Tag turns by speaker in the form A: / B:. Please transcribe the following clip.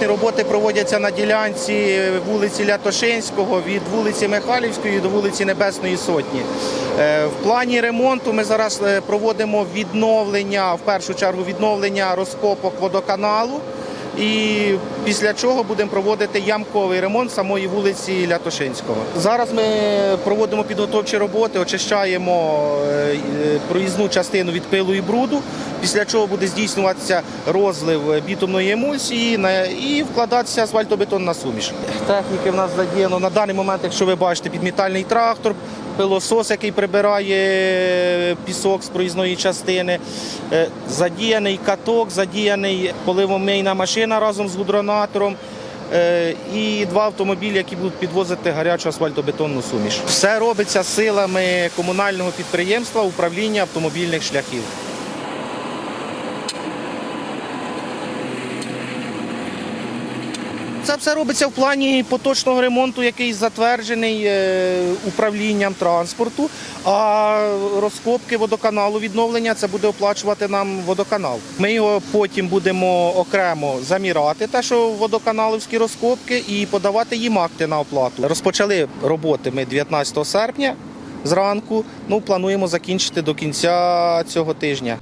A: Ремонтні роботи проводяться на ділянці вулиці Лятошинського від вулиці Михайлівської до вулиці Небесної Сотні. Е, В плані ремонту ми зараз е, проводимо відновлення, в першу чергу відновлення розкопок водоканалу. І після чого будемо проводити ямковий ремонт самої вулиці Лятошинського. Зараз ми проводимо підготовчі роботи, очищаємо е, проїзну частину від пилу і бруду. Після чого буде здійснюватися розлив бітумної емульсії і вкладатися асфальтобетонна суміш. Техніки в нас задіяно на даний момент, якщо ви бачите, підмітальний трактор, пилосос, який прибирає пісок з проїзної частини, е, задіяний каток, задіяний поливомийна машина разом з гудронатором. е, І два автомобілі, які будуть підвозити гарячу асфальтобетонну суміш. Все робиться силами комунального підприємства управління автомобільних шляхів. Це все робиться в плані поточного ремонту, який затверджений е, управлінням транспорту. А розкопки водоканалу відновлення це буде оплачувати нам водоканал. Ми його потім будемо окремо замірати, те, що водоканалівські розкопки, і подавати їм акти на оплату. Розпочали роботи ми 19 серпня зранку. Ну плануємо закінчити до кінця цього тижня.